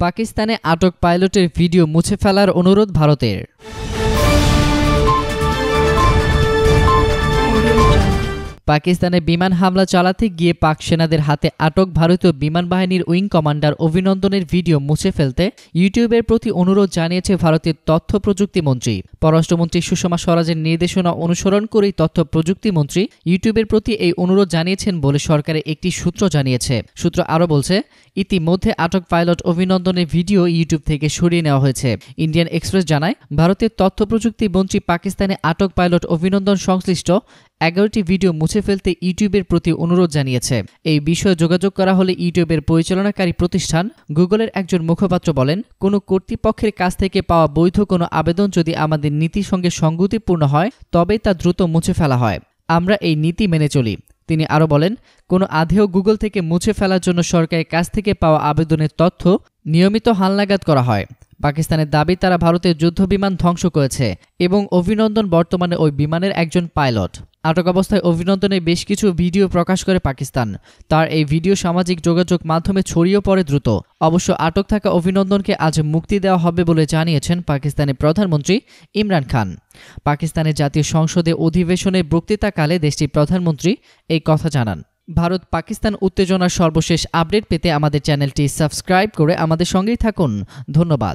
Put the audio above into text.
পাকিস্তানে আটক পাইলটের ভিডিও মুছে ফেলার অনুরোধ ভারতের। পাকিস্তানে বিমান হামলা চালাতে গিয়ে পাক সেনাদের হাতে আটক ভারতীয় বিমান বাহিনীর উইং কমান্ডার অভিনন্দনের ভিডিও মুছে ফেলতে ইউটিউবের প্রতি অনুরোধ জানিয়েছে ভারতের তথ্য প্রযুক্তি মন্ত্রী। পররাষ্ট্রমন্ত্রী সুষমা স্বরাজের নির্দেশনা অনুসরণ করেই তথ্য প্রযুক্তি মন্ত্রী ইউটিউবের প্রতি এই অনুরোধ জানিয়েছেন বলে সরকারের একটি সূত্র জানিয়েছে। সূত্র আরও বলছে, ইতিমধ্যে আটক পাইলট অভিনন্দনের ভিডিও ইউটিউব থেকে সরিয়ে নেওয়া হয়েছে। ইন্ডিয়ান এক্সপ্রেস জানায়, ভারতের তথ্য প্রযুক্তি মন্ত্রী পাকিস্তানে আটক পাইলট অভিনন্দন সংশ্লিষ্ট এগারোটি ভিডিও মুছে ফেলতে ইউটিউবের প্রতি অনুরোধ জানিয়েছে। এই বিষয়ে যোগাযোগ করা হলে ইউটিউবের পরিচালনাকারী প্রতিষ্ঠান গুগলের একজন মুখপাত্র বলেন, কোনো কর্তৃপক্ষের কাছ থেকে পাওয়া বৈধ কোনো আবেদন যদি আমাদের নীতির সঙ্গে সঙ্গতিপূর্ণ হয়, তবেই তা দ্রুত মুছে ফেলা হয়। আমরা এই নীতি মেনে চলি। তিনি আরও বলেন, কোনো আধেও গুগল থেকে মুছে ফেলার জন্য সরকারের কাছ থেকে পাওয়া আবেদনের তথ্য নিয়মিত হালনাগাদ করা হয়। পাকিস্তানের দাবি, তারা ভারতের যুদ্ধবিমান ধ্বংস করেছে এবং অভিনন্দন বর্তমানে ওই বিমানের একজন পাইলট। আটক অবস্থায় অভিনন্দনে বেশ কিছু ভিডিও প্রকাশ করে পাকিস্তান। তার এই ভিডিও সামাজিক যোগাযোগ মাধ্যমে ছড়িয়ে পড়ে দ্রুত। অবশ্য আটক থাকা অভিনন্দনকে আজ মুক্তি দেওয়া হবে বলে জানিয়েছেন পাকিস্তানের প্রধানমন্ত্রী ইমরান খান। পাকিস্তানের জাতীয় সংসদে অধিবেশনে বক্তৃতাকালে দেশটির প্রধানমন্ত্রী এই কথা জানান। ভারত পাকিস্তান উত্তেজনার সর্বশেষ আপডেট পেতে আমাদের চ্যানেলটি সাবস্ক্রাইব করে আমাদের সঙ্গেই থাকুন। ধন্যবাদ।